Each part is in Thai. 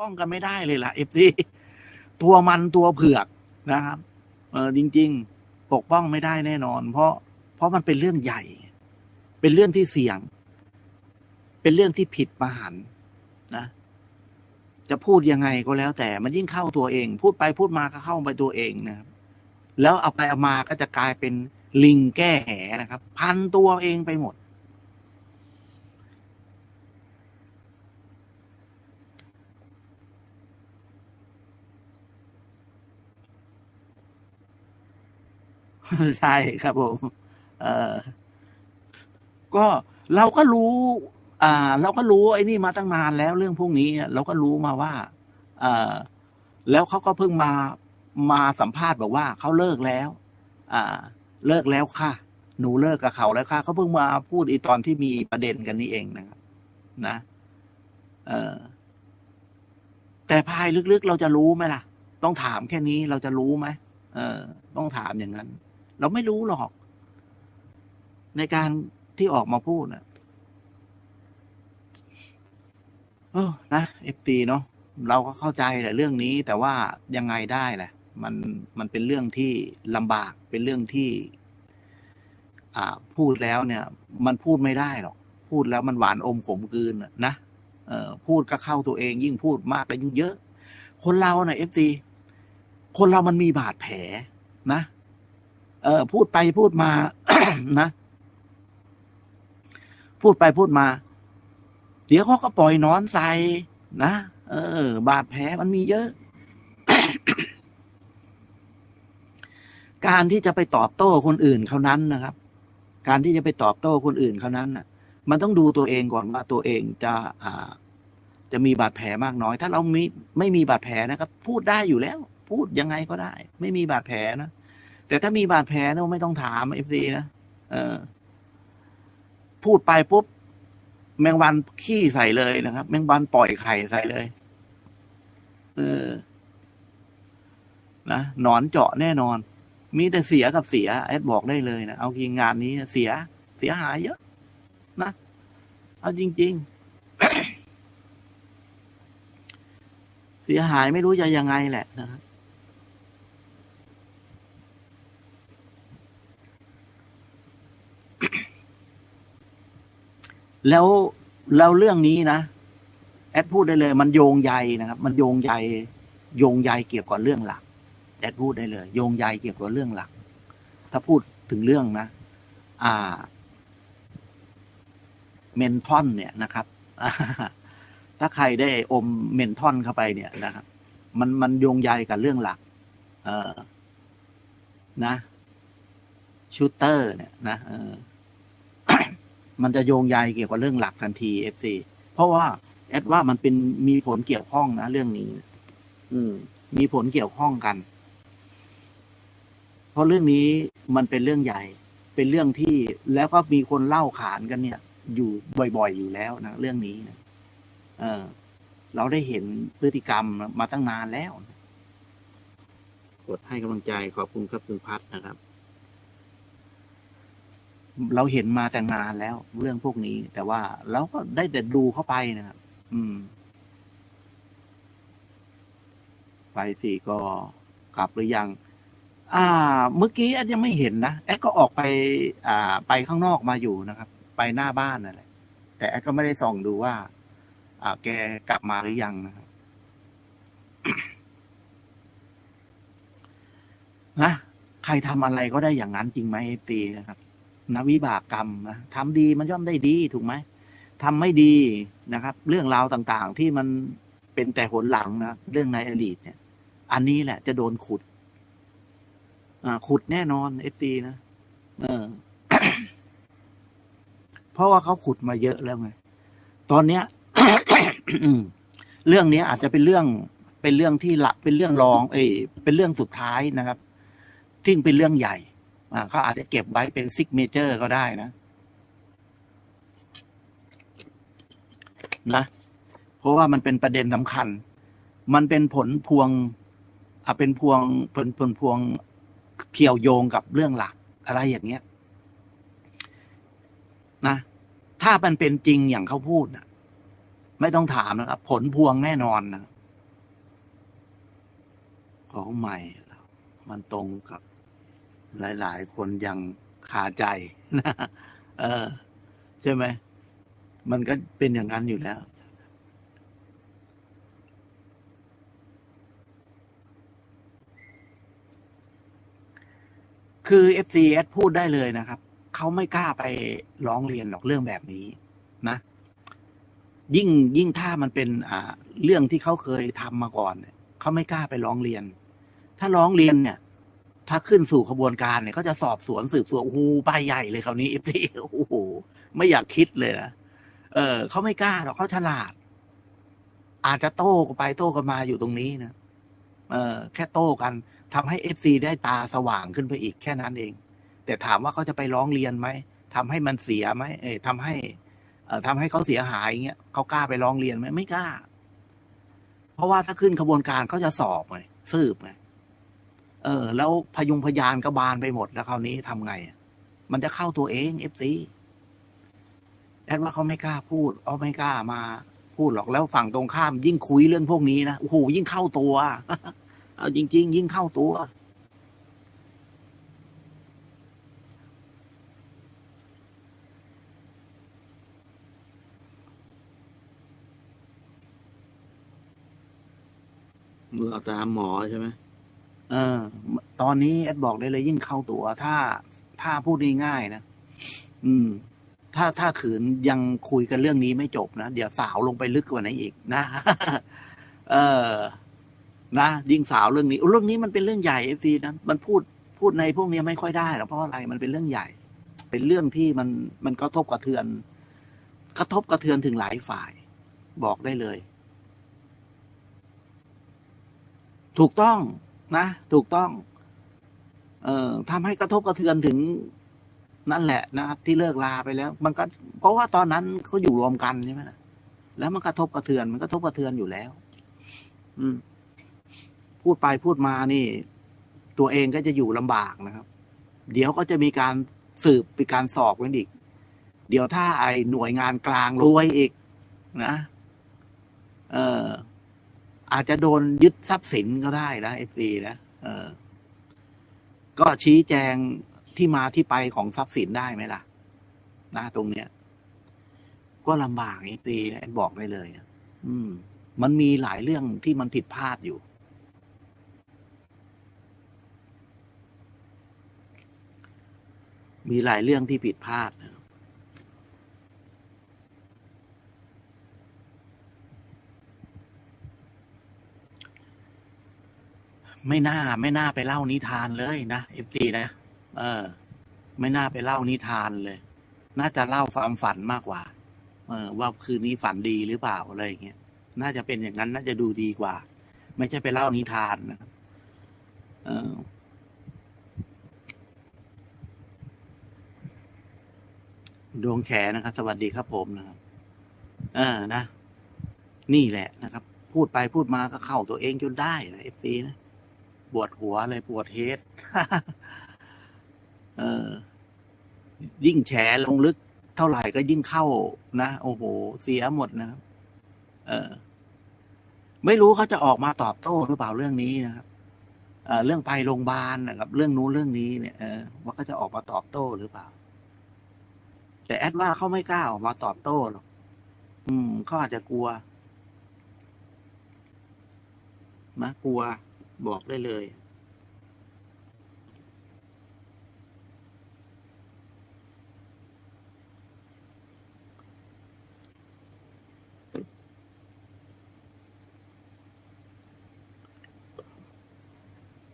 ป้องกันไม่ได้เลยล่ะเอฟซีตัวมันตัวเผือกนะครับเออจริง ๆ ปกป้องไม่ได้แน่นอน เพราะเพราะมันเป็นเรื่องใหญ่ เป็นเรื่องที่เสี่ยง เป็นเรื่องที่ผิดมหันนะ จะพูดยังไงก็แล้ว แต่มันยิ่งเข้าตัวเอง พูดไปพูดมาก็เข้าไปตัวเองนะครับแล้วเอาไปเอามาก็จะกลายเป็นลิงแก้แหนะครับ พันตัวเองไปหมด ใช่ครับผมเออก็เราก็รู้ อ่า เราก็รู้ไอ้นี่มาตั้งนานแล้วเรื่องพวกนี้เราก็รู้มาว่า เออแล้วเขาก็เพิ่งมามาสัมภาษณ์บอกว่าเขาเลิกแล้ว อ่า เลิกแล้วค่ะ หนูเลิกกับเขาแล้วค่ะเขาเพิ่งมาพูดอีตอนที่มีประเด็นกันนี่เองนะครับนะเออแต่ภายลึกๆเราจะรู้ไหมล่ะ ต้องถามแค่นี้เราจะรู้ไหมเออ ต้องถามอย่างนั้น เราไม่รู้หรอก ในการที่ออกมาพูดนะเออนะเอฟตีเนาะเราก็เข้าใจแหละเรื่องนี้ แต่ว่ายังไงได้แหละ มันมันเป็นเรื่องที่ลำบากเป็นเรื่องที่ อ่า พูดแล้วเนี่ย มันพูดไม่ได้หรอก พูดแล้วมันหวานอมขมกลืนนะนะเออพูดก็เข้าตัวเอง ยิ่งพูดมากก็ยิ่งเยอะ คนเราเนะ่ะเอฟซีคนเรามันมีบาดแผลนะ เออ พูดไปพูดมานะ พูดไปพูดมา เดี๋ยวเขาก็ปล่อยนอนใส่นะเออ บาดแผลมันมีเยอะ การที่จะไปตอบโต้คนอื่นเขานั้นนะครับ การที่จะไปตอบโต้คนอื่นเขานั้นน่ะ มันต้องดูตัวเองก่อนว่าตัวเองจะ อ่า จะมีบาดแผลมากน้อย ถ้าเรามีไม่มีบาดแผลนะครับพูดได้อยู่แล้ว พูดยังไงก็ได้ ไม่มีบาดแผลนะ แต่ถ้ามีบาดแผลเนะไม่ต้องถามเอฟซีนะเออ พูดไปปุ๊บ แมงวันขี้ใส่เลยนะครับ แมงวันปล่อยไข่ใส่เลย เออ นะหนอนเจาะแน่นอน มีแต่เสียกับเสียแอดบอกได้เลยนะเอาจริงงานนี้เสีย เสียหายเยอะ นะเอาจริง ๆ เสียหายไม่รู้จะยังไงแหละนะครับ แล้วแล้วเรื่องนี้นะแอดพูดได้เลย มันโยงใยนะครับ มันโยงใยโยงใยเกี่ยวกับเรื่องหลักแอดพูดได้เลย โยงใยเกี่ยวกับเรื่องหลัก ถ้าพูดถึงเรื่องนะ อ่า เมนทอนเนี่ยนะครับถ้าใครได้อมเมนทอนเข้าไปเนี่ยนะครับ มันมันโยงใยกับเรื่องหลัก เออนะชูเตอร์ เนี่ยนะเออ มันจะโยงใยเกี่ยวกับเรื่องหลักทันทีเอฟซีเพราะว่าแอดว่ามันเป็นมีผลเกี่ยวข้องนะเรื่องนี้ อืม มีผลเกี่ยวข้องกัน เพราะเรื่องนี้มันเป็นเรื่องใหญ่ เป็นเรื่องที่แล้วก็มีคนเล่าขานกันเนี่ย อยู่บ่อยๆอยู่แล้วนะเรื่องนี้นะเออ เราได้เห็นพฤติกรรมมาตั้งนานแล้วกดให้กำลังใจขอบคุณครับคุณพัฒนะครับ เราเห็นมาแต่นานแล้ว เรื่องพวกนี้ แต่ว่าเราก็ได้แต่ดูเข้าไปนะครับอืม ไปสิก็กลับหรือยัง อ่า เมื่อกี้แอดยังไม่เห็นนะแอดก็ออกไป อ่า ไปข้างนอกมาอยู่นะครับ ไปหน้าบ้านนั่นแหละแต่แอดก็ไม่ได้ส่องดูว่า อ่า แกกลับมาหรือยังนะครับนะใครทำอะไรก็ได้อย่างนั้นจริงไหมเอฟตีนะครับ นะวิบากกรรมนะทำดีมันย่อมได้ดีถูกไหมทำไม่ดีนะครับ เรื่องราวต่างๆที่มันเป็นแต่หนหลังนะเรื่องในอดีตเนี่ย อันนี้แหละจะโดนขุด อ่า ขุดแน่นอนเอฟซีนะเออ เพราะว่าเขาขุดมาเยอะแล้วไงตอนเนี้ยเรื่องเนี้ยอาจจะเป็นเรื่องเป็นเรื่องที่หลักเป็นเรื่องรอง เอยเป็นเรื่องสุดท้ายนะครับซึ่งเป็นเรื่องใหญ่ เขาอาจจะเก็บไว้เป็นซิกเมเจอร์ก็ได้นะ นะ เพราะว่ามันเป็นประเด็นสำคัญ มันเป็นผลพวงอ่าเป็นพวงผลผลพวงเกี่ยวโยงกับเรื่องหลัก อะไรอย่างเงี้ย นะ ถ้ามันเป็นจริงอย่างเขาพูดนะไม่ต้องถามนะครับ ผลพวงแน่นอนนะ ของใหม่ มันตรงกับ หลาย ๆ คนยังคาใจนะเออ ใช่ไหม มันก็เป็นอย่างนั้นอยู่แล้วคือ FCS พูดได้เลยนะครับ เขาไม่กล้าไปร้องเรียนหรอกเรื่องแบบนี้นะ ยิ่งยิ่งถ้ามันเป็นอ่าเรื่องที่เขาเคยทำมาก่อนเนี่ยเขาไม่กล้าไปร้องเรียน ถ้าร้องเรียนเนี่ย ถ้าขึ้นสู่ขบวนการเนี่ยเขาจะสอบสวนสืบสวนโอ้โหไปใหญ่เลยคราวนี้ FC โอ้โหไม่อยากคิดเลยนะเออเขาไม่กล้าหรอกเขาฉลาด อาจจะโต้กันไปโต้กันมาอยู่ตรงนี้นะเออ แค่โต้กันทำให้ FC ได้ตาสว่างขึ้นไปอีกแค่นั้นเอง แต่ถามว่าเขาจะไปร้องเรียนไหมทำให้มันเสียไหมเออทำให้ เอ่อทำให้เขาเสียหายอย่างเงี้ยเขากล้าไปร้องเรียนไหมไม่กล้า เพราะว่าถ้าขึ้นขบวนการเขาจะสอบไงสืบไง เออ แล้วพยุงพยานก็บานไปหมดแล้วคราวนี้ทำไง มันจะเข้าตัวเองเอฟซีแอดว่าเขาไม่กล้าพูดเขาไม่กล้ามาพูดหรอกแล้วฝั่งตรงข้าม ยิ่งคุยเรื่องพวกนี้นะโอ้โหยิ่งเข้าตัว เอาจริง ๆ ยิ่งเข้าตัวเมื่อตามหมอใช่ไหม เออ ตอนนี้แอดบอกได้เลยยิ่งเข้าตัว ถ้าถ้าพูดง่ายๆนะอืม ถ้าถ้าขืนยังคุยกันเรื่องนี้ไม่จบนะเดี๋ยวสาวลงไปลึกกว่านั้นอีกนะเออนะยิ่งสาวเรื่องนี้เรื่องนี้มันเป็นเรื่องใหญ่เอฟซีนะมันพูดพูดในพวกนี้ไม่ค่อยได้หรอกเพราะอะไรมันเป็นเรื่องใหญ่ เป็นเรื่องที่มันมันกระทบกระเทือน กระทบกระเทือนถึงหลายฝ่าย บอกได้เลย ถูกต้อง นะ ถูกต้อง เอ่อทำให้กระทบกระเทือนถึงนั่นแหละนะครับ ที่เลิกลาไปแล้ว มันก็ เพราะว่าตอนนั้นเขาอยู่รวมกันใช่ไหมแล้วมันกระทบกระเทือน มันกระทบกระเทือนอยู่แล้ว อืม พูดไปพูดมานี่ ตัวเองก็จะอยู่ลำบากนะครับ เดี๋ยวก็จะมีการสืบมีการสอบกันอีก เดี๋ยวถ้าไอ้หน่วยงานกลางรวยอีก นะ เออ อาจจะโดนยึดทรัพย์สินก็ได้นะเอฟซีนะเออ ก็ชี้แจงที่มาที่ไปของทรัพย์สินได้ไหมล่ะ นะตรงเนี้ย ก็ลำบากเอฟซีนะบอกได้เลยอะอืม มันมีหลายเรื่องที่มันผิดพลาดอยู่มีหลายเรื่องที่ผิดพลาดนะ ไม่น่าไม่น่าไปเล่านิทานเลยนะเอฟซีนะเออ ไม่น่าไปเล่านิทานเลย น่าจะเล่าความฝันมากกว่า เออ ว่าคืนนี้ฝันดีหรือเปล่าอะไรอย่างเงี้ยน่าจะเป็นอย่างนั้นน่าจะดูดีกว่า ไม่ใช่ไปเล่านิทานนะครับเออดวงแขนะครับ สวัสดีครับผมนะครับเออนะ นี่แหละนะครับ พูดไปพูดมาก็เข้าตัวเองจนได้นะเอฟซีนะ ปวดหัวเลยปวดเฮดเออ ยิ่งแฉลงลึก เท่าไหร่ก็ยิ่งเข้านะโอ้โห เสียหมดนะครับเออ ไม่รู้เขาจะออกมาตอบโต้หรือเปล่าเรื่องนี้นะครับเออเรื่องไปโรงพยาบาลนะครับ เรื่องนู้นเรื่องนี้เนี่ยเออว่าเขาจะออกมาตอบโต้หรือเปล่า แต่แอดว่าเขาไม่กล้าออกมาตอบโต้หรอกอืมเขาอาจจะกลัวนะกลัว บอกได้เลย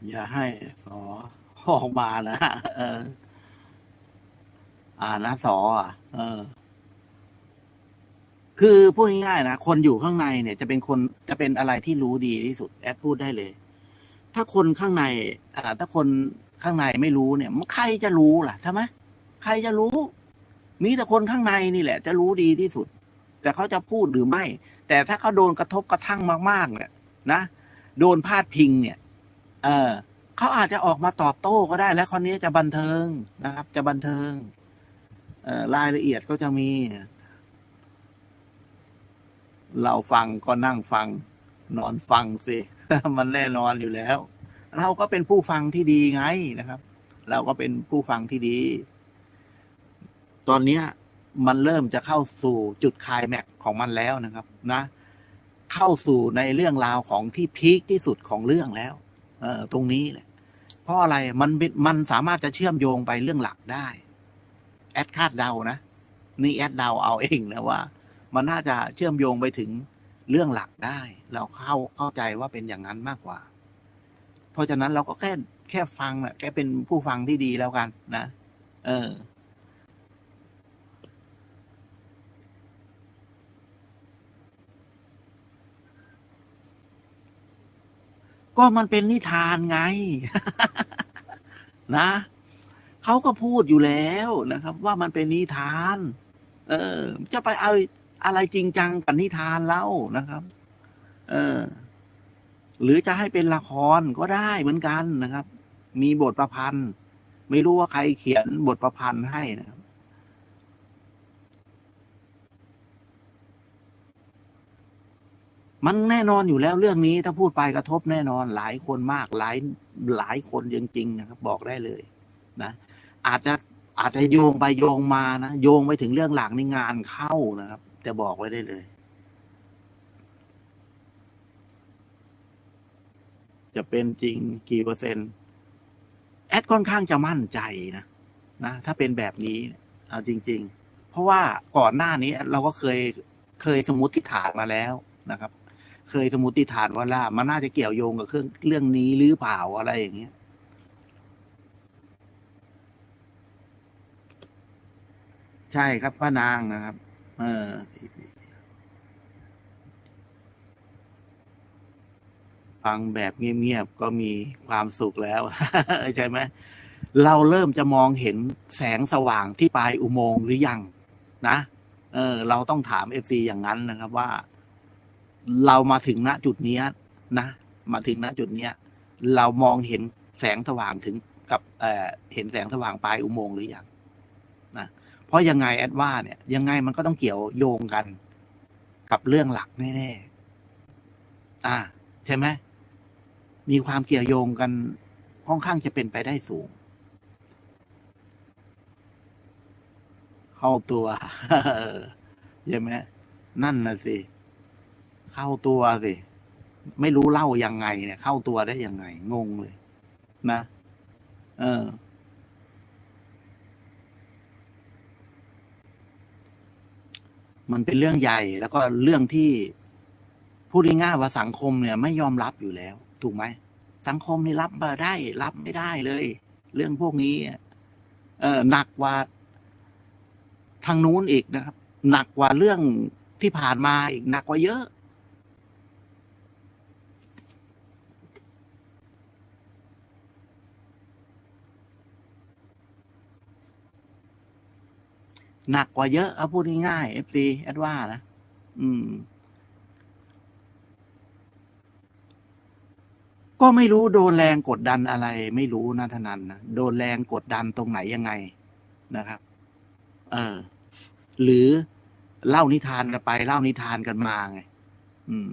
อย่าให้สอออกมานะเออ อ่านะสออะ เออ คือพูดง่ายๆนะ คนอยู่ข้างในเนี่ย จะเป็นคนจะเป็นอะไรที่รู้ดีที่สุด แอดพูดได้เลย ถ้าคนข้างในอถ้าคนข้างในไม่รู้เนี่ยใครจะรู้ล่ะใช่ไหมใครจะรู้ มีแต่คนข้างในนี่แหละ จะรู้ดีที่สุด แต่เขาจะพูดหรือไม่ แต่ถ้าเขาโดนกระทบกระทั่งมาก ๆ เนี่ย นะโดนพาดพิงเนี่ย เออเขาอาจจะออกมาตอบโต้ก็ได้ แล้วคนนี้จะบันเทิงนะครับ จะบันเทิงเออรายละเอียดก็จะมี เราฟังก็นั่งฟัง นอนฟังสิ มันแน่นอนอยู่แล้ว เราก็เป็นผู้ฟังที่ดีไงนะครับ เราก็เป็นผู้ฟังที่ดี ตอนเนี้ยมันเริ่มจะเข้าสู่จุดคลายแม็กของมันแล้วนะครับ นะ เข้าสู่ในเรื่องราวของที่พีคที่สุดของเรื่องแล้ว เออตรงนี้แหละเพราะอะไรมันมันสามารถจะเชื่อมโยงไปเรื่องหลักได้ แอดคาดเดานะ นี่แอดเดาเอาเองนะว่า มันน่าจะเชื่อมโยงไปถึง เรื่องหลักได้ เราเข้าเข้าใจว่าเป็นอย่างนั้นมากกว่า เพราะฉะนั้นเราก็แค่แค่ฟังนะแค่เป็นผู้ฟังที่ดีแล้วกัน นะเออ ก็มันเป็นนิทานไง นะเขาก็พูดอยู่แล้วนะครับ ว่ามันเป็นนิทาน เออ จะไปเอา อะไรจริงจังกับนิทานเล่านะครับ เออ หรือจะให้เป็นละครก็ได้เหมือนกันนะครับ มีบทประพันธ์ ไม่รู้ว่าใครเขียนบทประพันธ์ให้นะครับ มันแน่นอนอยู่แล้วเรื่องนี้ถ้าพูดไปกระทบแน่นอน หลายคนมาก หลายหลายคนจริงๆนะครับ บอกได้เลยนะอาจจะอาจจะโยงไปโยงมานะโยงไปถึงเรื่องหลังในงานเข้านะครับ จะบอกไว้ได้เลย จะเป็นจริงกี่เปอร์เซ็นต์ แอดค่อนข้างจะมั่นใจนะนะถ้าเป็นแบบนี้เอาจริง ๆ เพราะว่าก่อนหน้านี้เราก็เคยเคยสมมติฐานมาแล้วนะครับ เคยสมมติฐานว่าล่ามันน่าจะเกี่ยวโยงกับเครื่องเรื่องนี้หรือเปล่าอะไรอย่างเงี้ยใช่ครับพระนางนะครับ ฟังแบบเงียบๆก็มีความสุขแล้ว ใช่ไหมเราเริ่มจะมองเห็นแสงสว่างที่ปลายอุโมงค์หรือยัง นะเออ เราต้องถามเอฟซีอย่างนั้นนะครับว่า เรามาถึงณจุดนี้นะมาถึงณจุดเนี้ยเรามองเห็นแสงสว่างถึงกับเออเห็นแสงสว่างปลายอุโมงค์หรือยังนะ เพราะยังไงแอดว่าเนี่ย ยังไงมันก็ต้องเกี่ยวโยงกัน กับเรื่องหลักแน่ๆอ่า ใช่ไหมมีความเกี่ยวโยงกันค่อนข้างจะเป็นไปได้สูง เข้าตัวใช่ไหมนั่นน่ะสิ เข้าตัวสิ ไม่รู้เล่ายังไงเนี่ย เข้าตัวได้ยังไง งงเลย นะ เออ มันเป็นเรื่องใหญ่แล้วก็เรื่องที่พูดง่ายๆว่าสังคมเนี่ย ไม่ยอมรับอยู่แล้ว ถูกไหมสังคมนี่รับมาได้ รับไม่ได้เลย เรื่องพวกนี้ เออหนักกว่าทางนู้นอีกนะครับ หนักกว่าเรื่องที่ผ่านมาอีกหนักกว่าเยอะ หนักกว่าเยอะเอาพูดง่ายๆเอฟซีแอดว่านะ อืม ก็ไม่รู้โดนแรงกดดันอะไร ไม่รู้นะทนันนะโดนแรงกดดันตรงไหนยังไงนะครับ เออ หรือเล่านิทานกันไป เล่านิทานกันมาไง อืม